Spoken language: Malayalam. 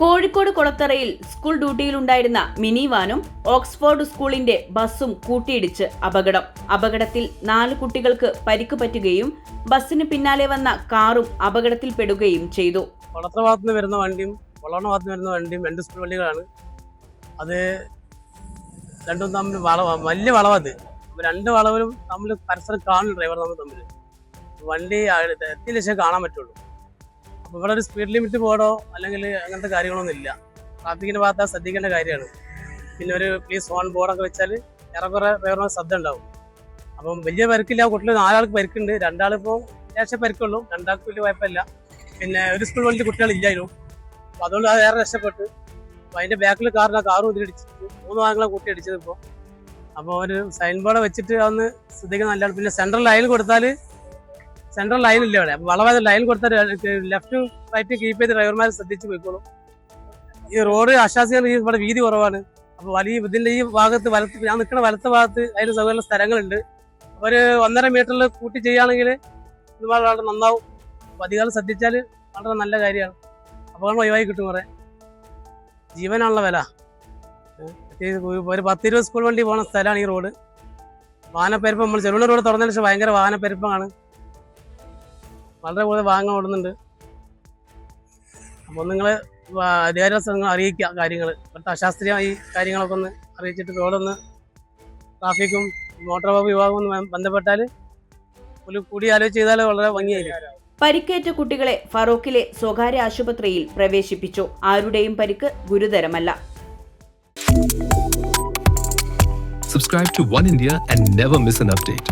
കോഴിക്കോട് കൊളത്തറയിൽ സ്കൂൾ ഡ്യൂട്ടിയിലുണ്ടായിരുന്ന മിനി വാനും ഓക്സ്ഫോർഡ് സ്കൂളിന്റെ ബസ്സും കൂട്ടിയിടിച്ച് അപകടം. അപകടത്തിൽ നാല് കുട്ടികൾക്ക് പരിക്ക് പറ്റുകയും ബസ്സിന് പിന്നാലെ വന്ന കാറും അപകടത്തിൽപ്പെടുകയും ചെയ്തു. വളർത്ത ഭാഗത്ത് നിന്ന് വരുന്ന വണ്ടിയും വളർന്ന ഭാഗത്ത് വരുന്ന വണ്ടിയും രണ്ട് സ്കൂൾ വണ്ടികളാണ്. അത് രണ്ടും തമ്മിൽ വളവ വലിയ വളവത്. രണ്ട് വളവിലും തമ്മിൽ പരസ്പരം കാണും ഡ്രൈവർ തമ്മിൽ. തമ്മിൽ വണ്ടി എത്തിയ ലക്ഷം കാണാൻ പറ്റുള്ളൂ. ഇവിടെ ഒരു സ്പീഡ് ലിമിറ്റ് പോകണോ അല്ലെങ്കിൽ അങ്ങനത്തെ കാര്യങ്ങളൊന്നും ഇല്ല. ട്രാഫിക്കിന്റെ ഭാഗത്ത് ശ്രദ്ധിക്കേണ്ട കാര്യമാണ്. പിന്നെ ഒരു പ്ലീസ് ഓൺ ബോർഡൊക്കെ വെച്ചാൽ ഏറെക്കുറെ വേറെ ശ്രദ്ധ ഉണ്ടാവും. അപ്പം വലിയ പരിക്കില്ല കുട്ടികൾ നാലാൾക്ക് പരിക്കുണ്ട്. രണ്ടാളിപ്പോൾ അത്യാവശ്യം പരിക്കുള്ളൂ. രണ്ടാൾക്ക് വലിയ കുഴപ്പമില്ല. പിന്നെ ഒരു സ്കൂൾ വണ്ടി കുട്ടികളില്ലായിരുന്നു അപ്പം അതുകൊണ്ട് അത് ഏറെ രക്ഷപ്പെട്ടു. അപ്പം അതിന്റെ ബാക്കിൽ കാറിന് കാറും ഇതിലിടിച്ചിട്ട് മൂന്ന് ഭാഗങ്ങളെ കൂട്ടി അടിച്ചത് ഇപ്പോൾ അപ്പോൾ ഒരു സൈൻ ബോർഡ് വെച്ചിട്ട് അതൊന്ന് ശ്രദ്ധിക്കുന്ന നല്ലതാണ്. പിന്നെ സെൻട്രൽ ലൈൻ കൊടുത്താൽ സെൻട്രൽ ലൈൻ ഇല്ല ഇവിടെ വളവാതെ ലൈൻ കൊടുത്താൽ ലെഫ്റ്റ് റൈറ്റ് കീപ്പ് ചെയ്ത് ഡ്രൈവർമാർ ശ്രദ്ധിച്ച് പോയിക്കോളും. ഈ റോഡ് ആശാസികൾ ഈ ഇവിടെ വീതി കുറവാണ്. അപ്പൊ വലിയ ഇതിന്റെ ഈ ഭാഗത്ത് വലത്ത് ഞാൻ നിൽക്കുന്ന വലത്ത് ഭാഗത്ത് അതിന് സൗകര്യമുള്ള സ്ഥലങ്ങളുണ്ട്. ഒരു ഒന്നര മീറ്ററിൽ കൂട്ടി ചെയ്യുകയാണെങ്കിൽ ഇത് വളരെ നന്നാവും. അപ്പൊ അധികാരം ശ്രദ്ധിച്ചാൽ വളരെ നല്ല കാര്യമാണ്. അപകടം ഒഴിവായി കിട്ടും കുറെ. ജീവനാണുള്ള വില. ഒരു പത്തിരുപത് സ്കൂൾ വണ്ടി പോകുന്ന സ്ഥലമാണ് ഈ റോഡ് വാഹനപ്പെരുപ്പം നമ്മൾ ചെറുവിള റോഡ് തുറന്നതിന് ശേഷം ഭയങ്കര വാഹനപ്പെരുപ്പമാണ്. വളരെ കൂടുതൽ വാങ്ങാൻ ഓടുന്നുണ്ട്. അപ്പോൾ നിങ്ങൾ അധികാര സംഘം അറിയിക്കുക കാര്യങ്ങൾ ഇവിടുത്തെ അശാസ്ത്രീയമായി കാര്യങ്ങളൊക്കെ ഒന്ന് അറിയിച്ചിട്ട് റോഡൊന്ന് ട്രാഫിക്കും മോട്ടോർ വകുപ്പ് വിഭാഗവും ഒന്ന് ബന്ധപ്പെട്ടാൽ ഒരു കൂടി ആലോചിച്ച് ചെയ്താൽ വളരെ ഭംഗിയായിരിക്കും. പരിക്കേറ്റ കുട്ടികളെ ഫറോക്കിലെ സ്വകാര്യ ആശുപത്രിയിൽ പ്രവേശിപ്പിച്ചു. ആരുടെയും പരിക്ക് ഗുരുതരമല്ല. Subscribe to one India and never miss an update.